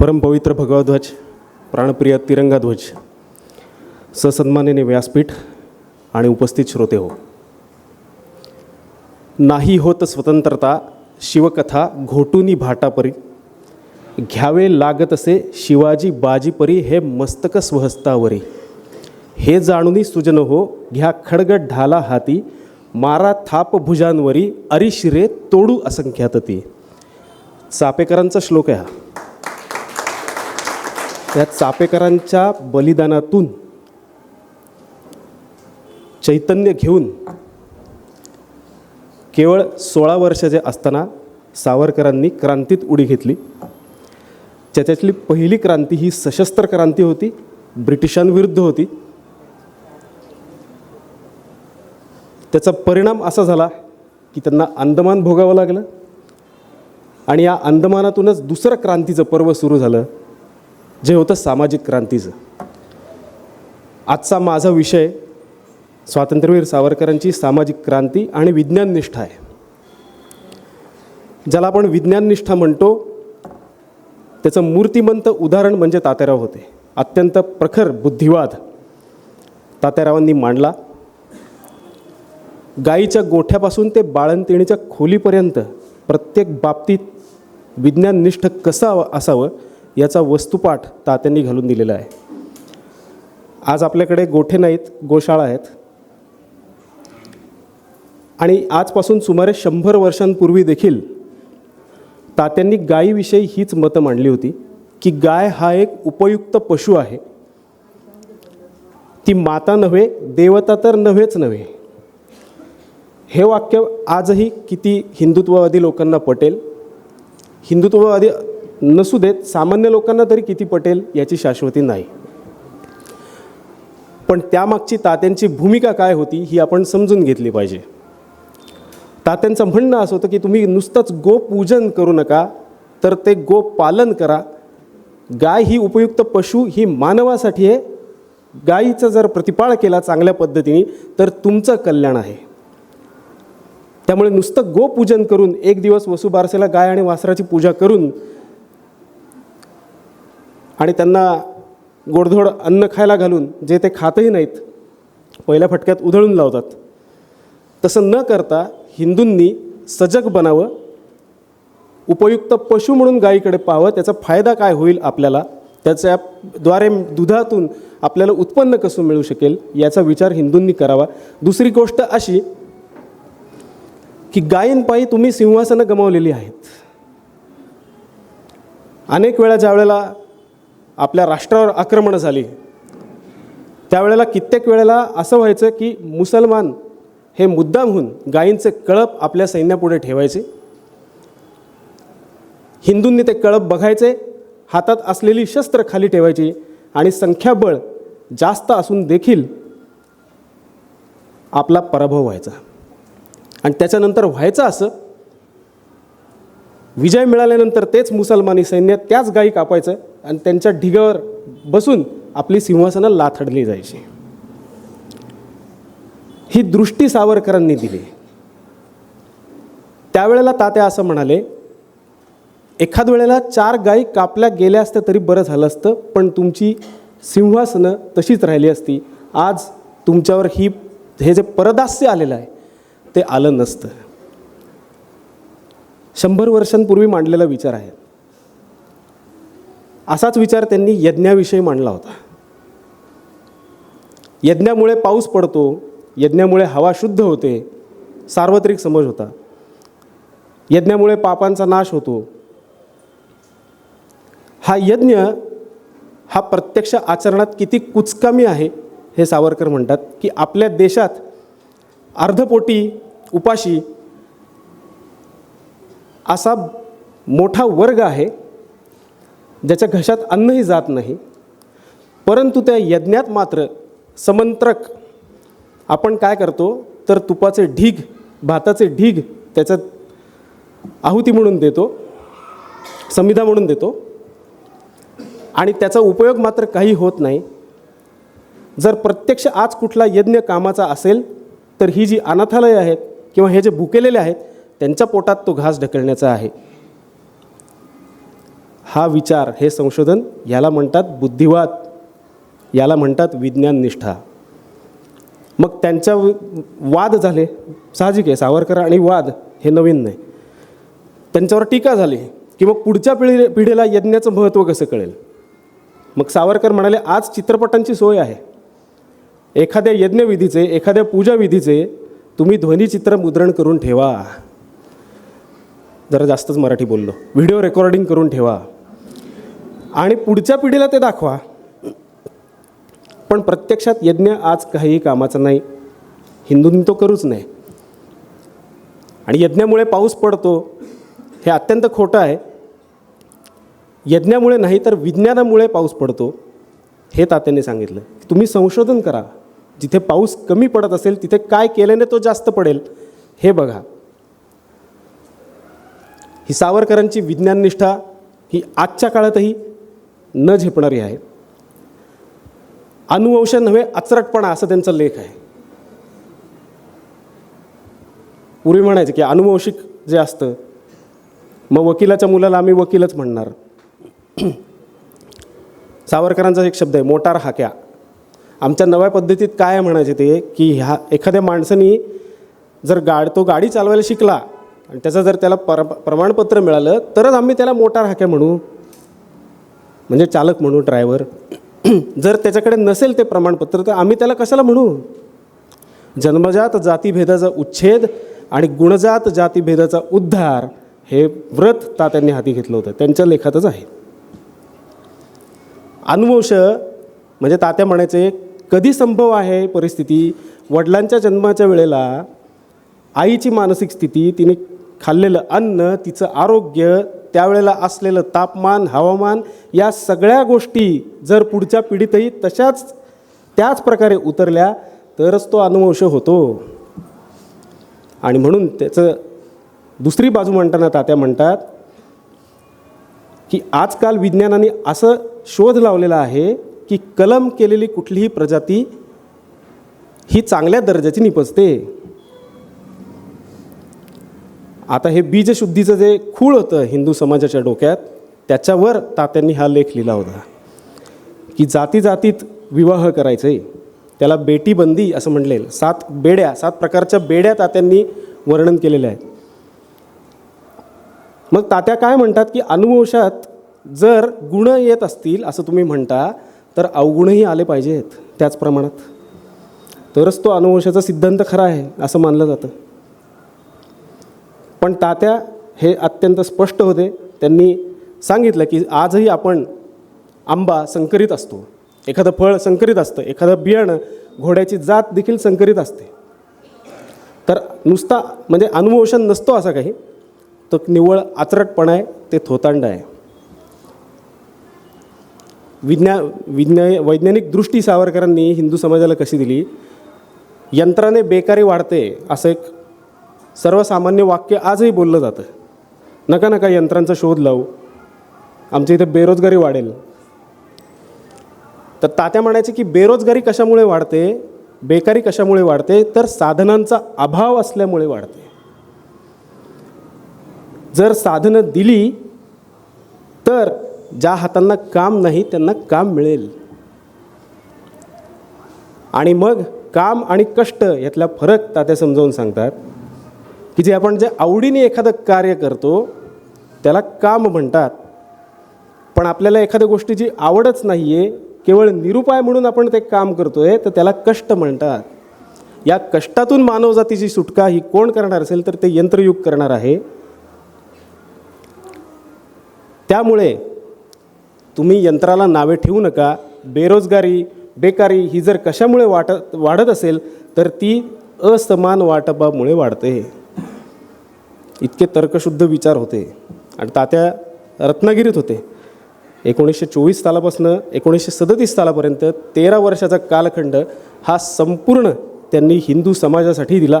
परमपवित्र भगवध्वज प्राणप्रिय तिरंगाध्वज ससन्मानेने व्यासपीठ आणि उपस्थित श्रोते हो. नाही होत स्वतंत्रता शिवकथा घोटुनी भाटापरी. घ्यावे लागत असे शिवाजी बाजीपरी हे मस्तक स्वहस्तावरी. हे जाणूनी सुजन हो घ्या खडगड ढाला हाती मारा थाप भुजांवरी अरिशिरे तोडू असंख्यात ती. चापेकरांचा श्लोक आहे हा. या चापेकरांच्या बलिदानातून चैतन्य घेऊन केवळ सोळा वर्षाचे असताना सावरकरांनी क्रांतीत उडी घेतली. त्याच्यातली पहिली क्रांती ही सशस्त्र क्रांती होती ब्रिटिशांविरुद्ध होती. त्याचा परिणाम असा झाला की त्यांना अंदमान भोगावं लागलं. आणि या अंदमानातूनच दुसरं क्रांतीचं पर्व सुरू झालं जे होतं सामाजिक क्रांतीचं. आजचा माझा विषय स्वातंत्र्यवीर सावरकरांची सामाजिक क्रांती आणि विज्ञाननिष्ठा आहे. ज्याला आपण विज्ञाननिष्ठा म्हणतो त्याचं मूर्तिमंत उदाहरण म्हणजे तात्याराव होते. अत्यंत प्रखर बुद्धिवाद तात्यारावांनी मांडला. गाईच्या गोठ्यापासून ते बाळंतिणीच्या खोलीपर्यंत प्रत्येक बाबतीत विज्ञाननिष्ठ कसं असावं याचा वस्तुपाठ तात्यांनी घालून दिलेला आहे. आज आपल्याकडे गोठे नाहीत गोशाळा आहेत. आणि आजपासून सुमारे शंभर वर्षांपूर्वी देखील तात्यांनी गायीविषयी हीच मतं मांडली होती की गाय हा एक उपयुक्त पशु आहे. ती माता नव्हे देवता तर नव्हेच नव्हे. हे वाक्य आजही किती हिंदुत्ववादी लोकांना पटेल हिंदुत्ववादी नसू देत सामान्य लोकांना तरी किती पटेल याची शाश्वती नाही. पण त्यामागची तात्यांची भूमिका काय होती ही आपण समजून घेतली पाहिजे. तात्यांचं म्हणणं असं होतं की तुम्ही नुसतंच गोपूजन करू नका तर ते गोपालन करा. गाय ही उपयुक्त पशु ही मानवासाठी आहे. गायीचा जर प्रतिपाळ केला चांगल्या पद्धतीने तर तुमचं कल्याण आहे. त्यामुळे नुसतं गोपूजन करून एक दिवस वसुबारसेला गाय आणि वासराची पूजा करून आणि त्यांना गोडधोड अन्न खायला घालून जे ते खातही नाहीत पहिल्या फटक्यात उधळून लावतात. तसं न करता हिंदूंनी सजग बनावं उपयुक्त पशु म्हणून गायीकडे पाहावं त्याचा फायदा काय होईल आपल्याला त्याच्याद्वारे दुधातून आपल्याला उत्पन्न कसं मिळू शकेल याचा विचार हिंदूंनी करावा. दुसरी गोष्ट अशी की गायींपायी तुम्ही सिंहासनं गमावलेली आहेत. अनेक वेळा ज्या वेळेला आपल्या राष्ट्रावर आक्रमणं झाली त्यावेळेला कित्येक वेळेला असं व्हायचं की मुसलमान हे मुद्दामहून गायींचे कळप आपल्या सैन्यापुढे ठेवायचे. हिंदूंनी ते कळप बघायचे हातात असलेली शस्त्र खाली ठेवायची आणि संख्याबळ जास्त असून देखील आपला पराभव व्हायचा. आणि त्याच्यानंतर व्हायचं असं विजय मिळाल्यानंतर तेच मुसलमानी सैन्य त्याच गायी कापायचं आणि त्यांच्या ढिगावर बसून आपली सिंहासनं लाथडली जायची. ही दृष्टी सावरकरांनी दिली. त्यावेळेला तात्या असं म्हणाले एखाद वेळेला चार गायी कापल्या गेल्या असत्या तरी बरं झालं असतं पण तुमची सिंहासनं तशीच राहिली असती. आज तुमच्यावर ही हे जे परदास्य आलेलं आहे ते आलं नसतं. शंभर वर्षांपूर्वी मांडलेला विचार आहे. असाच विचार त्यांनी यज्ञाविषयी मांडला होता. यज्ञामुळे पाऊस पडतो यज्ञामुळे हवा शुद्ध होते सार्वत्रिक समज होता. यज्ञामुळे पापांचा नाश होतो. हा यज्ञ हा प्रत्यक्ष आचरणात किती कुचकामी आहे हे सावरकर म्हणतात की आपल्या देशात अर्धपोटी उपाशी असा मोठा वर्ग आहे ज्याच्या घशात अन्नही जात नाही परंतु त्या यज्ञात मात्र समंत्रक आपण काय करतो तर तुपाचे ढीग भाताचे ढीग त्याच्यात आहुती म्हणून देतो संविधा म्हणून देतो आणि त्याचा उपयोग मात्र काही होत नाही. जर प्रत्यक्ष आज कुठला यज्ञ कामाचा असेल तर ही जी अनाथालय आहेत किंवा हे जे भुकेलेले आहेत त्यांच्या पोटात तो घास ढकलण्याचा आहे. हा विचार हे संशोधन याला म्हणतात बुद्धिवाद. याला म्हणतात विज्ञाननिष्ठा. मग त्यांच्या वाद झाले. साहजिक आहे सावरकर आणि वाद हे नवीन नाही. त्यांच्यावर टीका झाली की मग पुढच्या पिढी पिढीला यज्ञाचं महत्त्व कसं कळेल? मग सावरकर म्हणाले आज चित्रपटांची सोय आहे. एखाद्या यज्ञविधीचे एखाद्या पूजाविधीचे तुम्ही ध्वनिचित्र मुद्रण करून ठेवा. जरा जास्तच मराठी बोललो. व्हिडिओ रेकॉर्डिंग करून ठेवा. आणि पुढच्या पिढीला ते दाखवा. पण प्रत्यक्षात यज्ञ आज काहीही कामाचा नाही. हिंदूंनी तो करूच नाही. आणि यज्ञामुळे पाऊस पडतो हे अत्यंत खोटं आहे. यज्ञामुळे नाही तर विज्ञानामुळे पाऊस पडतो हे तात्यांनी सांगितलं. तुम्ही संशोधन करा. जिथे पाऊस कमी पडत असेल तिथे काय केल्याने तो जास्त पडेल? हे बघा. ही सावरकरांची विज्ञाननिष्ठा ही आजच्या काळातही न झेपणारी आहे. अनुवंश नव्हे अचरटपणा असं त्यांचा लेख आहे. पूर्वी म्हणायचं की अनुवंशिक जे असतं मग वकिलाच्या मुलाला आम्ही वकीलच म्हणणार. सावरकरांचा एक शब्द आहे मोटार हाक्या. आमच्या नव्या पद्धतीत काय म्हणायचे ते की ह्या एखाद्या माणसानी जर गाड तो गाडी चालवायला शिकला आणि त्याचं जर त्याला पर प्रमाणपत्र मिळालं तरच आम्ही त्याला मोटार हाक्या म्हणू. म्हणजे चालक म्हणू ड्रायव्हर. जर त्याच्याकडे नसेल ते प्रमाणपत्र तर आम्ही त्याला कशाला म्हणू? जन्मजात जातीभेदाचा उच्छेद आणि गुणजात जातीभेदाचा उद्धार हे व्रत तात्यांनी हाती घेतलं होतं. त्यांच्या लेखातच आहे. अनुवंश म्हणजे तात्या म्हणायचे कधी संभव आहे परिस्थिती? वडिलांच्या जन्माच्या वेळेला आईची मानसिक स्थिती तिने खाल्लेलं अन्न तिचं आरोग्य त्यावेळेला असलेलं तापमान हवामान या सगळ्या गोष्टी जर पुढच्या पिढीतही तशाच त्याच प्रकारे उतरल्या तरच तो अनुवंश होतो. आणि म्हणून त्याचं दुसरी बाजू म्हणताना तात्या म्हणतात की आजकाल विज्ञानाने असं शोध लावलेला आहे की कलम केलेली कुठलीही प्रजाती ही चांगल्या दर्जाची निपजते. आता हे बीजशुद्धीचं जे खूळ होतं हिंदू समाजाच्या डोक्यात त्याच्यावर तात्यांनी हा लेख लिहिला होता. की जाती जातीत विवाह करायचे त्याला बेटीबंदी असं म्हटलेलं सात बेड्या सात प्रकारच्या बेड्या तात्यांनी वर्णन केलेल्या आहेत मग तात्या काय म्हणतात की अनुवंशात जर गुण येत असतील असं तुम्ही म्हणता तर अवगुणही आले पाहिजेत त्याच प्रमाणात. तरच तो अनुवंशाचा सिद्धांत खरा आहे असं मानलं जातं. पण तात्या हे अत्यंत स्पष्ट होते. त्यांनी सांगितलं की आजही आपण आंबा संकरित असतो. एखादं फळ संकरित असतं. एखादं बियाणं घोड्याची जात देखील संकरित असते. तर नुसता म्हणजे अनुवंशन नसतो असा काही. तो निव्वळ आचरटपणा आहे ते थोतांड आहे. विज्ञा विज्ञा वैज्ञानिक दृष्टी सावरकरांनी हिंदू समाजाला कशी दिली? यंत्राने बेकारी वाढते असं एक सर्वसामान्य वाक्य आजही बोललं जातं. नका नका यंत्रांचा शोध लावू. आमच्या इथे बेरोजगारी वाढेल. तर तात्या म्हणायचे की बेरोजगारी कशामुळे वाढते? बेकारी कशामुळे वाढते? तर साधनांचा अभाव असल्यामुळे वाढते. जर साधनं दिली तर ज्या हातांना काम नाही त्यांना काम मिळेल. आणि मग काम आणि कष्ट यातला फरक तात्या समजावून सांगतात की जे आपण जे आवडीने एखादं कार्य करतो त्याला काम म्हणतात. पण आपल्याला एखाद्या गोष्टीची आवडच नाही आहे केवळ निरुपाय म्हणून आपण ते काम करतो आहे तर त्याला कष्ट म्हणतात. या कष्टातून मानवजातीची सुटका ही कोण करणार असेल तर ते यंत्रयुग करणार आहे. त्यामुळे तुम्ही यंत्राला नावे ठेवू नका. बेरोजगारी बेकारी ही जर कशामुळे वाटत वाढत असेल तर ती असमान वाटपामुळे वाढते. इतके तर्कशुद्ध विचार होते. आणि तात्या रत्नागिरीत होते. एकोणीसशे चोवीस सालापासून एकोणीसशे सदतीस सालापर्यंत तेरा वर्षाचा कालखंड हा संपूर्ण त्यांनी हिंदू समाजासाठी दिला.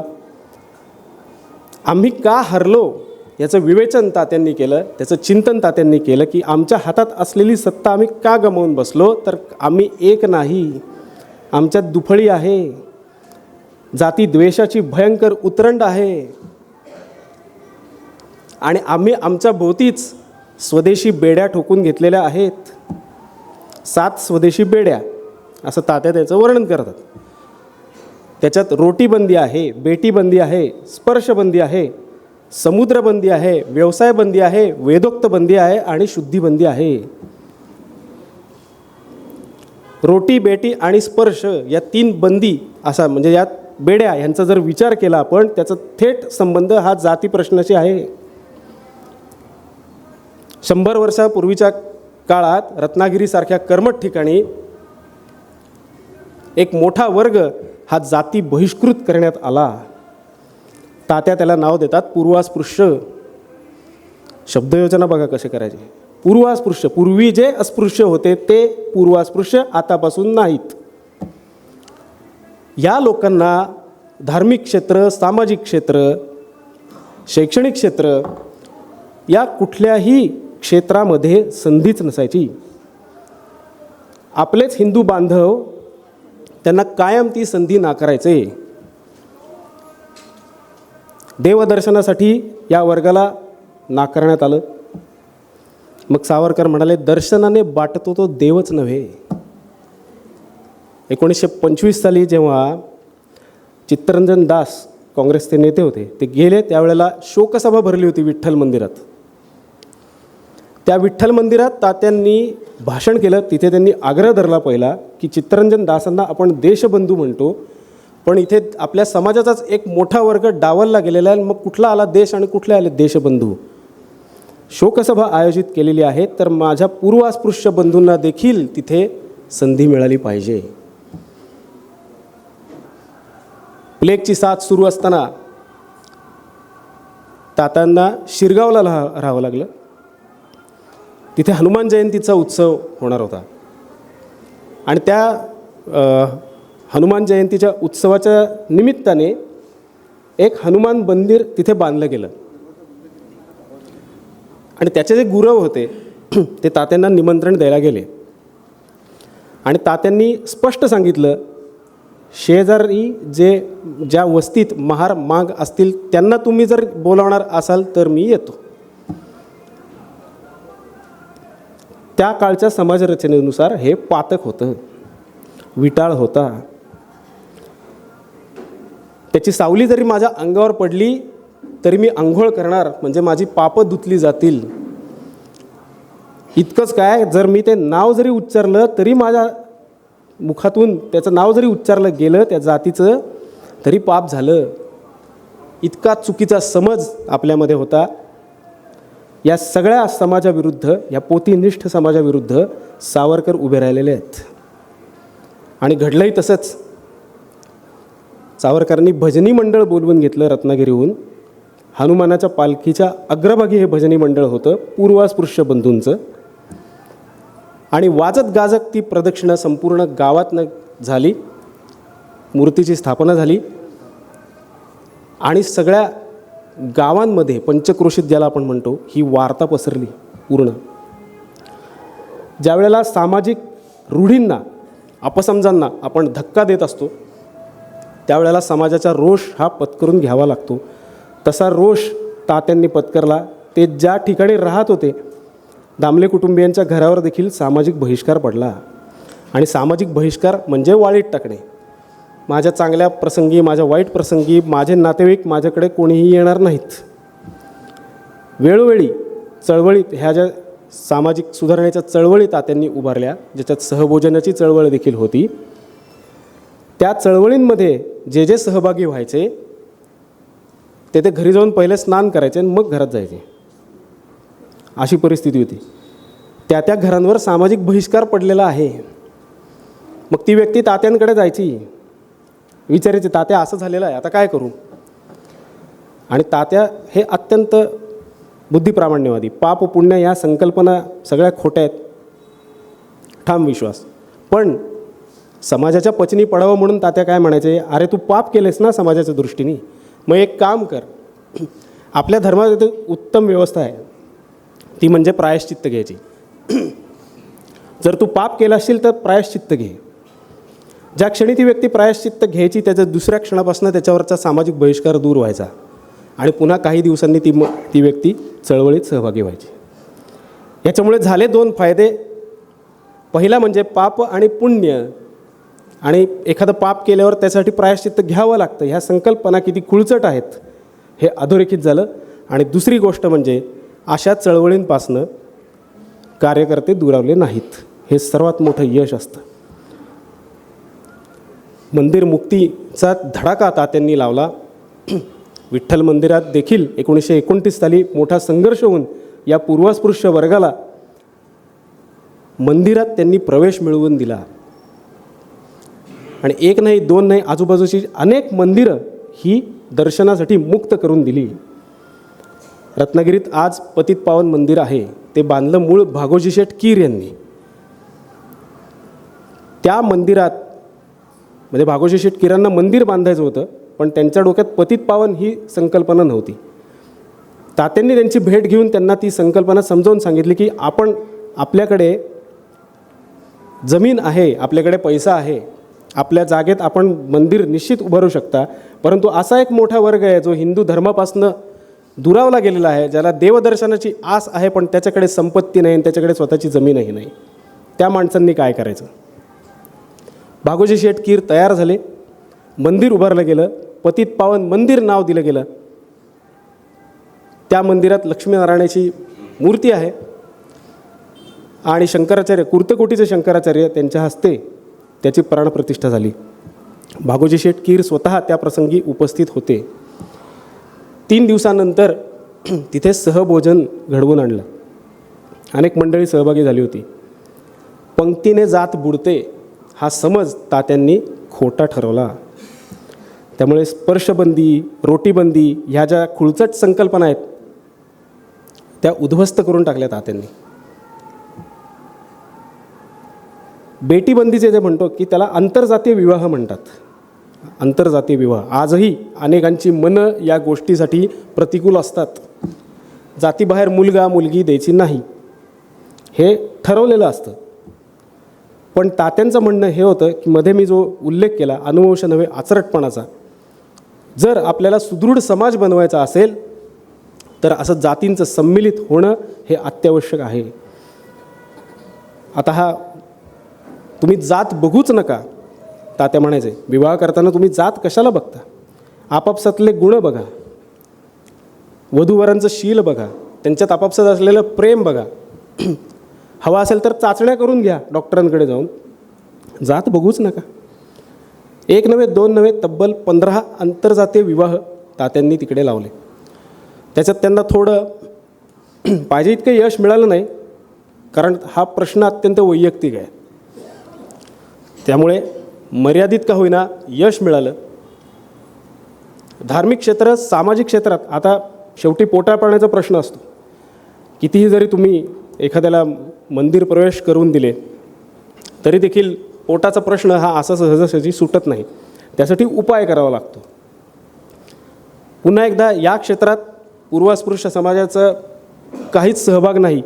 आम्ही का हरलो? याचं विवेचन तात्यांनी केलं त्याचं चिंतन तात्यांनी केलं की आमच्या हातात असलेली सत्ता आम्ही का गमावून बसलो? तर आम्ही एक नाही. आमच्यात दुफळी आहे. जाती द्वेषाची भयंकर उतरंड आहे. आणि आम्ही आमच्या भोवतीच स्वदेशी बेड्या ठोकून घेतलेल्या आहेत. सात स्वदेशी बेड्या असं तात्या त्याचं वर्णन करतात. त्याच्यात रोटीबंदी आहे बेटीबंदी आहे स्पर्शबंदी आहे. समुद्रबंदी आहे व्यवसाय बंदी आहे वेदोक्त बंदी आहे आणि शुद्धीबंदी आहे. रोटी बेटी आणि स्पर्श या तीन बंदी असा म्हणजे यात बेड्या यांचा जर विचार केला आपण त्याचा थेट संबंध हा जाती प्रश्नाशी आहे. शंभर वर्षापूर्वीच्या काळात रत्नागिरीसारख्या कर्मठ ठिकाणी एक मोठा वर्ग हा जाती बहिष्कृत करण्यात आला. तात्या त्याला नाव देतात पूर्वास्पृश्य शब्दयोजना बघा कसे करायचे. पूर्वास्पृश्य पूर्वी जे अस्पृश्य होते ते पूर्वास्पृश्य आतापासून नाहीत. या लोकांना धार्मिक क्षेत्र सामाजिक क्षेत्र शैक्षणिक क्षेत्र या कुठल्याही क्षेत्रामध्ये संधीच नसायची. आपलेच हिंदू बांधव त्यांना कायम ती संधी नाकारायचे. देवदर्शनासाठी या वर्गाला नाकारण्यात आलं. मग सावरकर म्हणाले दर्शनाने बाटतो तो देवच नव्हे. एकोणीसशे पंचवीस साली जेव्हा चित्तरंजन दास काँग्रेसचे नेते होते ते गेले त्यावेळेला शोकसभा भरली होती विठ्ठल मंदिरात. त्या विठ्ठल मंदिरात तात्यांनी भाषण केलं तिथे त्यांनी आग्रह धरला पहिला की चित्तरंजन दासांना आपण देशबंधू म्हणतो पण इथे आपल्या समाजाचाच एक मोठा वर्ग डावलला गेलेला आहे मग कुठला आला देश आणि कुठले आले देशबंधू? शोकसभा आयोजित केलेली आहे तर माझ्या पूर्वास्पृश्य बंधूंना देखील तिथे संधी मिळाली पाहिजे. प्लेगची साथ सुरू असताना तातांना शिरगावला राहा राहावं लागलं. तिथे हनुमान जयंतीचा उत्सव होणार होता. आणि त्या हनुमान जयंतीच्या उत्सवाच्या निमित्ताने एक हनुमान मंदिर तिथे बांधलं गेलं. आणि त्याचे जे गुरव होते ते तात्यांना निमंत्रण द्यायला गेले. आणि तात्यांनी स्पष्ट सांगितलं शेजारी जे ज्या वस्तीत महार माग असतील त्यांना तुम्ही जर बोलावणार असाल तर मी येतो. त्या काळच्या समाजरचनेनुसार हे पातक होतं. विटाळ होता. त्याची सावली जरी माझ्या अंगावर पडली तरी मी आंघोळ करणार म्हणजे माझी पापं धुतली जातील. इतकंच काय जर मी ते नाव जरी उच्चारलं तरी माझ्या मुखातून त्याचं नाव जरी उच्चारलं गेलं त्या जातीचं तरी पाप झालं. इतका चुकीचा समज आपल्यामध्ये होता. या सगळ्या समाजाविरुद्ध या पोतीनिष्ठ समाजाविरुद्ध सावरकर उभे राहिलेले आहेत. आणि घडलंही तसंच. सावरकरांनी भजनी मंडळ बोलवून घेतलं रत्नागिरीहून. हनुमानाच्या पालखीच्या अग्रभागी हे भजनी मंडळ होतं पूर्वास्पृश्य बंधूंचं. आणि वाजत गाजत ती प्रदक्षिणा संपूर्ण गावातनं झाली मूर्तीची स्थापना झाली. आणि सगळ्या गावांमध्ये पंचक्रोशीत ज्याला आपण म्हणतो ही वार्ता पसरली पूर्ण. ज्यावेळेला सामाजिक रूढींना अपसमजांना आपण धक्का देत असतो त्यावेळेला समाजाचा रोष हा पत्करून घ्यावा लागतो. तसा रोष तात्यांनी पत्करला. ते ज्या ठिकाणी राहत होते दामले कुटुंबियांच्या घरावर देखील सामाजिक बहिष्कार पडला. आणि सामाजिक बहिष्कार म्हणजे वाळीत टाकणे. माझ्या चांगल्या प्रसंगी माझ्या वाईट प्रसंगी माझे नातेवाईक माझ्याकडे कोणीही येणार नाहीत. वेळोवेळी चळवळीत ह्या ज्या सामाजिक सुधारणेच्या चळवळी तात्यांनी उभारल्या ज्याच्यात सहभोजनाची चळवळ देखील होती त्या चळवळींमध्ये जे जे सहभागी व्हायचे ते ते घरी जाऊन पहिले स्नान करायचे आणि मग घरात जायचे. अशी परिस्थिती होती. त्या त्या घरांवर सामाजिक बहिष्कार पडलेला आहे. मग ती व्यक्ती तात्यांकडे जायची. विचारायचे तात्या असं झालेलं आहे आता काय करू? आणि तात्या हे अत्यंत बुद्धिप्रामाण्यवादी पाप पुण्य या संकल्पना सगळ्या खोट्या आहेत. ठाम विश्वास. पण समाजाच्या पचनी पडावं म्हणून तात्या काय म्हणायचे अरे तू पाप केलेस ना समाजाच्या दृष्टीने मग एक काम कर आपल्या धर्मात इथे उत्तम व्यवस्था आहे ती म्हणजे प्रायश्चित्त घ्यायची. जर तू पाप केला असशील तर प्रायश्चित्त घे. ज्या क्षणी ती व्यक्ती प्रायश्चित्त घ्यायची त्याच्या दुसऱ्या क्षणापासून त्याच्यावरचा सामाजिक बहिष्कार दूर व्हायचा आणि पुन्हा काही दिवसांनी ती म ती व्यक्ती चळवळीत सहभागी व्हायची. याच्यामुळे झाले दोन फायदे. पहिला म्हणजे पाप आणि पुण्य. आणि एखादं पाप केल्यावर त्यासाठी प्रायश्चित्त घ्यावं लागतं. ह्या संकल्पना किती खुळचट आहेत हे अधोरेखित झालं. आणि दुसरी गोष्ट म्हणजे अशा चळवळींपासनं कार्यकर्ते दुरावले नाहीत. हे सर्वात मोठं यश असतं. मंदिर मुक्तीचा धडाका तात्यांनी लावला. विठ्ठल मंदिरात देखील एकोणीसशे एकोणतीस साली मोठा संघर्ष होऊन या पूर्वास्पृश्य वर्गाला मंदिरात त्यांनी प्रवेश मिळवून दिला. आणि एक नाही दोन नाही आजूबाजूची अनेक मंदिरं ही दर्शनासाठी मुक्त करून दिली. रत्नागिरीत आज पतित पावन मंदिर आहे. ते बांधलं मूळ भागोजी शेठ कीर यांनी. त्या मंदिरात म्हणजे भागोजी शेठ किरांना मंदिर बांधायचं होतं पण त्यांच्या डोक्यात पतित पावन ही संकल्पना नव्हती. तात्यांनी त्यांची भेट घेऊन त्यांना ती संकल्पना समजावून सांगितली की आपण आपल्याकडे जमीन आहे आपल्याकडे पैसा आहे आपल्या जागेत आपण मंदिर निश्चित उभारू शकता. परंतु असा एक मोठा वर्ग आहे जो हिंदू धर्मापासनं दुरावला गेलेला आहे ज्याला देवदर्शनाची आस आहे पण त्याच्याकडे संपत्ती नाही आणि त्याच्याकडे स्वतःची जमीनही नाही. त्या माणसांनी काय करायचं? भागोजी शेठ कीर तयार झाले. मंदिर उभारलं गेलं. पतित पावन मंदिर नाव दिलं गेलं. त्या मंदिरात लक्ष्मीनारायणाची मूर्ती आहे. आणि शंकराचार्य कुर्तकोटीचे शंकराचार्य त्यांच्या हस्ते त्याची प्राणप्रतिष्ठा झाली. भागोजी शेठ कीर स्वतः त्या प्रसंगी उपस्थित होते. तीन दिवसानंतर तिथे सहभोजन घडवून आणलं. अनेक मंडळी सहभागी झाली होती. पंक्तीने जात बुडते हा समज तात्यांनी खोटा ठरवला. त्यामुळे स्पर्शबंदी रोटीबंदी ह्या ज्या खुळचट संकल्पना आहेत त्या उद्ध्वस्त करून टाकल्या तात्यांनी. बेटीबंदीचे जे म्हणतो की त्याला आंतरजातीय विवाह म्हणतात. आंतरजातीय विवाह. आजही अनेकांची मनं या गोष्टीसाठी प्रतिकूल असतात. जातीबाहेर मुलगा मुलगी द्यायची नाही. हे ठरवलेलं असतं. पण तात्यांचं म्हणणं हे होतं की मध्ये मी जो उल्लेख केला अनुवंश नव्हे आचरटपणाचा जर आपल्याला सुदृढ समाज बनवायचा असेल तर असं जातींचं सम्मिलित होणं हे अत्यावश्यक आहे. आता हा तुम्ही जात बघूच नका. तात्या म्हणायचे विवाह करताना तुम्ही जात कशाला बघता? आपापसातले गुण बघा. वधूवरांचं शील बघा. त्यांच्यात आपापसात असलेलं प्रेम बघा. हवा असेल तर चाचण्या करून घ्या डॉक्टरांकडे जाऊन. जात बघूच नका. एक नव्हे दोन नव्हे तब्बल पंधरा आंतरजातीय विवाह तात्यांनी तिकडे लावले. त्याच्यात त्यांना थोडं पाहिजे इतकं यश मिळालं नाही कारण हा प्रश्न अत्यंत वैयक्तिक आहे. त्यामुळे मर्यादित का होईना यश मिळालं. धार्मिक क्षेत्र सामाजिक क्षेत्रात आता शेवटी पोटा पाण्याचा प्रश्न असतो. कितीही जरी तुम्ही एखाद्याला मंदिर प्रवेश करून दिले तरी देखील पोटाचा प्रश्न हा असा सहजासहजी सुटत नाही. त्यासाठी उपाय करावा लागतो. पुन्हा एकदा या क्षेत्रात पूर्वास्पृश्य समाजाचं काहीच सहभाग नाही.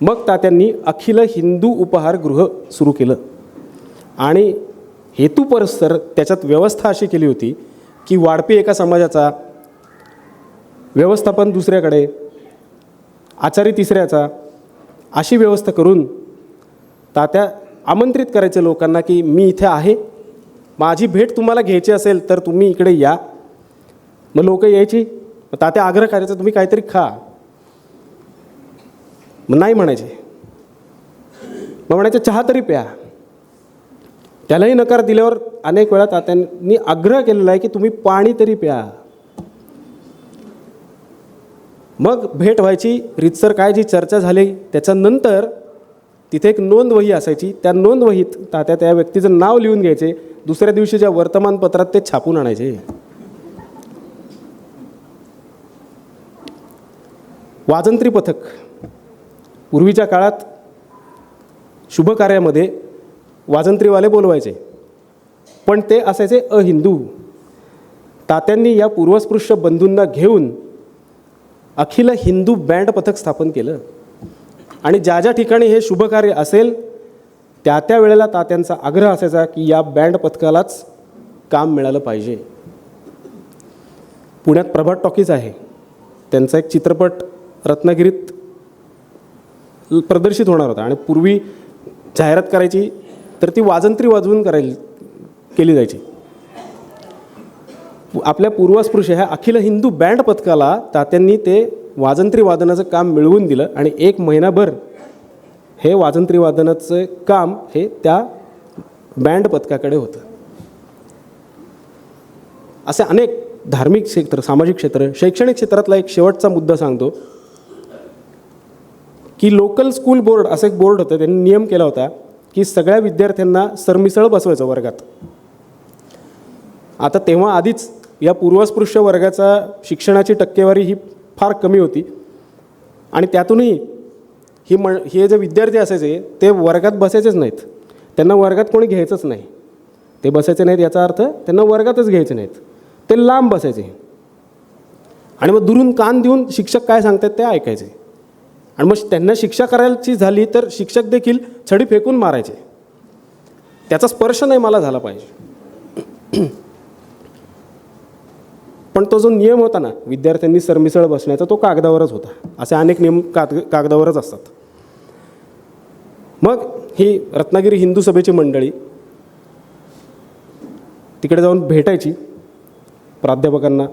मग तात्यांनी अखिल हिंदू उपहारगृह सुरू केलं. आणि हेतुपरस्तर त्याच्यात व्यवस्था अशी केली होती की वाढपी एका समाजाचा व्यवस्थापन दुसऱ्याकडे आचारी तिसऱ्याचा अशी व्यवस्था करून तात्या आमंत्रित करायचे लोकांना की मी इथे आहे माझी भेट तुम्हाला घ्यायची असेल तर तुम्ही इकडे या. मग लोक यायची मग तात्या आग्रह करायचा तुम्ही काहीतरी खा. मग नाही म्हणायचे. मग म्हणायचे चहा तरी प्या. त्यालाही नकार दिल्यावर अनेक वेळा तात्यांनी आग्रह केलेला आहे की तुम्ही पाणी तरी प्या. मग भेट व्हायची रितसर काय जी चर्चा झाली त्याच्यानंतर तिथे एक नोंदवही असायची. त्या नोंदवहीत तात्या त्या व्यक्तीचं नाव लिहून घ्यायचे. दुसऱ्या दिवशी ज्या वर्तमानपत्रात ते छापून आणायचे. वाजंत्री पथक. पूर्वीच्या काळात शुभकार्यामध्ये वाजंत्रीवाले बोलवायचे. पण ते असायचे अहिंदू. तात्यांनी या पूर्वस्पृश्य बंधूंना घेऊन अखिल हिंदू बँड पथक स्थापन केलं. आणि ज्या ज्या ठिकाणी हे शुभकार्य असेल त्या त्या वेळेला तात्यांचा आग्रह असायचा की या बँड पथकालाच काम मिळालं पाहिजे. पुण्यात प्रभात टॉकीज आहे. त्यांचा एक चित्रपट रत्नागिरीत प्रदर्शित होणार होता. आणि पूर्वी जाहिरात करायची तर ती वाजंत्री वाजवून करायला केली जायची. आपल्या पूर्वस्पृश ह्या अखिल हिंदू बँड पथकाला तात्यांनी ते वाजंत्री वादनाचं काम मिळवून दिलं आणि एक महिनाभर हे वाजंत्री वादनाचं काम हे त्या बँड पथकाकडे होतं. असे अनेक धार्मिक क्षेत्र सामाजिक क्षेत्र शैक्षणिक क्षेत्रातला एक शेवटचा मुद्दा सांगतो की लोकल स्कूल बोर्ड असं एक बोर्ड होतं त्यांनी नियम केला होता की सगळ्या विद्यार्थ्यांना सरमिसळ बसवायचं वर्गात. आता तेव्हा आधीच या पूर्वस्पृश्य वर्गाचा शिक्षणाची टक्केवारी ही फार कमी होती. आणि त्यातूनही ही म हे जे विद्यार्थी असायचे ते वर्गात बसायचेच नाहीत. त्यांना वर्गात कोणी घ्यायचंच नाही. ते बसायचे नाहीत याचा अर्थ त्यांना वर्गातच घ्यायचे नाहीत. ते लांब बसायचे. आणि मग दुरून कान देऊन शिक्षक काय सांगतात ते ऐकायचे. आणि मग त्यांना शिक्षा करायची झाली तर शिक्षक देखील छडी फेकून मारायचे. त्याचा स्पर्श नाही मला झाला पाहिजे. पण तो जो नियम होता ना विद्यार्थ्यांनी सरमिसळ बसण्याचा तो कागदावरच होता. असे अनेक नियम काग कागदावरच असतात. मग ही रत्नागिरी हिंदू सभेची मंडळी तिकडे जाऊन भेटायची प्राध्यापकांना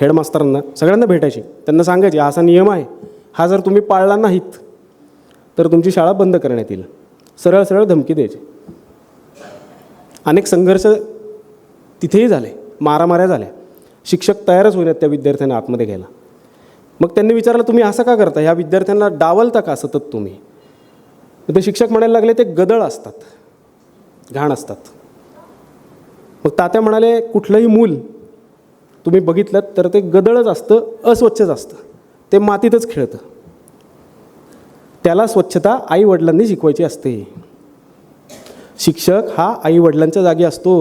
हेडमास्तरांना सगळ्यांना भेटायची. त्यांना सांगायची असा नियम आहे. हा जर तुम्ही पाळला नाहीत तर तुमची शाळा बंद करण्यात येईल. सरळ सरळ धमकी द्यायची. अनेक संघर्ष तिथेही झाले मारामाऱ्या झाल्या. शिक्षक तयारच होईनात त्या विद्यार्थ्यांना आतमध्ये घ्यायला. मग त्यांनी विचारलं तुम्ही असं का करता ह्या विद्यार्थ्यांना डावलता का सतत तुम्ही? ते शिक्षक म्हणायला लागले ते गदळ असतात घाण असतात. मग तात्या म्हणाले कुठलंही मूल तुम्ही बघितलं तर ते गदळच असतं अस्वच्छच असतं. ते मातीतच खेळतं. त्याला स्वच्छता आई वडिलांनी शिकवायची असते. शिक्षक हा आई वडिलांच्या जागी असतो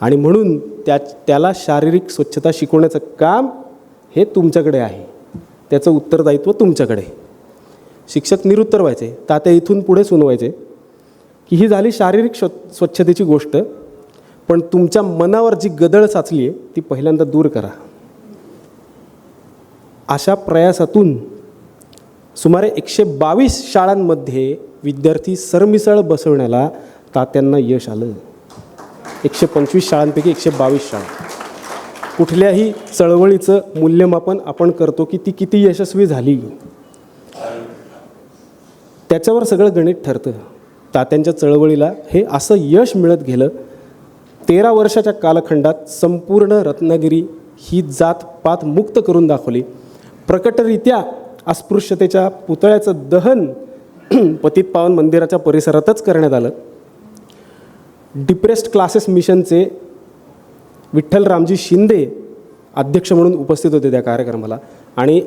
आणि म्हणून त्या त्याला शारीरिक स्वच्छता शिकवण्याचं काम हे तुमच्याकडे आहे. त्याचं उत्तरदायित्व तुमच्याकडे. शिक्षक निरुत्तर व्हायचे तात्या इथून पुढे सुनवायचे की ही झाली शारीरिक स्व स्वच्छतेची गोष्ट पण तुमच्या मनावर जी गदळ साचली आहे ती पहिल्यांदा दूर करा. अशा प्रयासातून सुमारे एकशे बावीस शाळांमध्ये विद्यार्थी सरमिसळ बसवण्याला तात्यांना यश आलं. एकशे पंचवीस शाळांपैकी एकशे बावीस शाळा. कुठल्याही चळवळीचं मूल्यमापन आपण करतो की ती किती यशस्वी झाली? त्याच्यावर सगळं गणित ठरतं. तात्यांच्या चळवळीला हे असं यश मिळत गेलं. तेरा वर्षाच्या कालखंडात संपूर्ण रत्नागिरी ही जात पात मुक्त करून दाखवली. प्रकटरित्या अस्पृश्यतेच्या पुतळ्याचं दहन पतित पावन मंदिराच्या परिसरातच करण्यात आलं. डिप्रेस्ड क्लासेस मिशनचे विठ्ठल रामजी शिंदे अध्यक्ष म्हणून उपस्थित होते त्या कार्यक्रमाला. आणि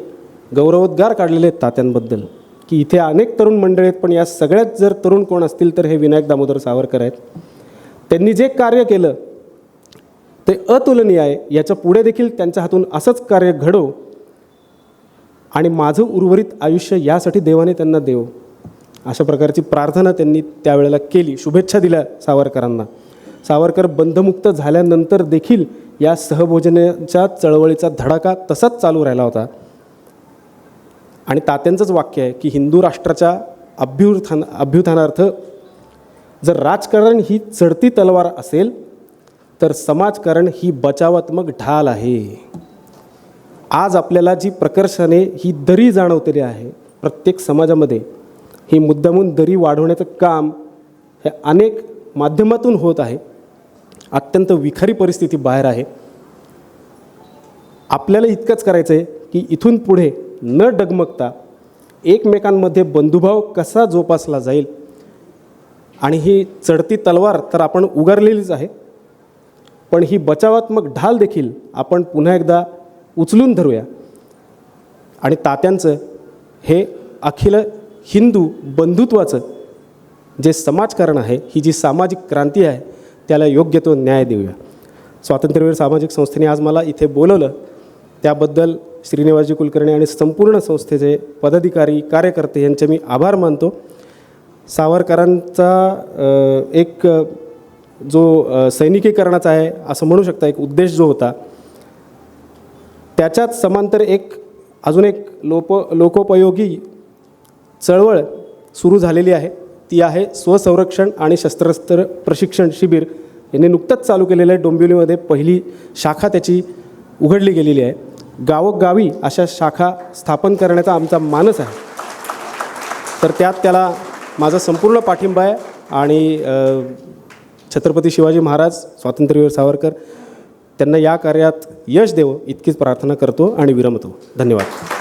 गौरवोद्गार काढलेले आहेत तात्यांबद्दल की इथे अनेक तरुण मंडळी आहेत पण या सगळ्यात जर तरुण कोण असतील तर हे विनायक दामोदर सावरकर आहेत. त्यांनी जे कार्य केलं ते अतुलनीय आहे. याच्यापुढे देखील त्यांच्या हातून असंच कार्य घडो आणि माझं उर्वरित आयुष्य यासाठी देवाने त्यांना देव. अशा प्रकारची प्रार्थना त्यांनी त्यावेळेला केली. शुभेच्छा दिल्या सावरकरांना. सावरकर बंधमुक्त झाल्यानंतर देखील या सहभोजनाच्या चळवळीचा धडाका तसाच चालू राहिला होता. आणि तात्यांचंच वाक्य आहे की हिंदू राष्ट्राच्या अभ्युत्थान अभ्युत्थानार्थ जर राजकारण ही चढती तलवार असेल तर समाजकारण ही बचावात्मक ढाल आहे. आज आपल्याला जी प्रकर्षाने ही दरी जाणवतेली आहे प्रत्येक समाजामध्ये ही मुद्दामून दरी वाढवण्याचं काम हे अनेक माध्यमातून होत आहे. अत्यंत विखारी परिस्थिती बाहेर आहे. आपल्याला इतकंच करायचं आहे की इथून पुढे न डगमगता एकमेकांमध्ये बंधुभाव कसा जोपासला जाईल? आणि ही चढती तलवार तर आपण उगारलेलीच आहे. पण ही बचावात्मक ढाल देखील आपण पुन्हा एकदा उचलून धरूया. आणि तात्यांचं हे अखिल हिंदू बंधुत्वाचं जे समाजकारण आहे ही जी सामाजिक क्रांती आहे त्याला योग्य तो न्याय देऊया. स्वातंत्र्यवीर सामाजिक संस्थेने आज मला इथे बोलवलं. त्याबद्दल श्रीनिवासजी कुलकर्णी आणि संपूर्ण संस्थेचे पदाधिकारी कार्यकर्ते यांचे मी आभार मानतो. सावरकरांचा एक जो सैनिकीकरणाचा आहे असं म्हणू शकता एक उद्देश जो होता त्याच्यात समांतर एक अजून एक लोप लोकोपयोगी चळवळ सुरू झालेली आहे. ती आहे स्वसंरक्षण आणि शस्त्रास्त्र प्रशिक्षण शिबिर. यांनी नुकतंच चालू केलेलं आहे डोंबिवलीमध्ये पहिली शाखा त्याची उघडली गेलेली आहे. गावोगावी अशा शाखा स्थापन करण्याचा आमचा मानस आहे. तर त्यात त्याला माझा संपूर्ण पाठिंबा आहे आणि छत्रपती शिवाजी महाराज स्वातंत्र्यवीर सावरकर त्यांना या कार्यात यश देव इतकीच प्रार्थना करतो आणि विरमतो. धन्यवाद.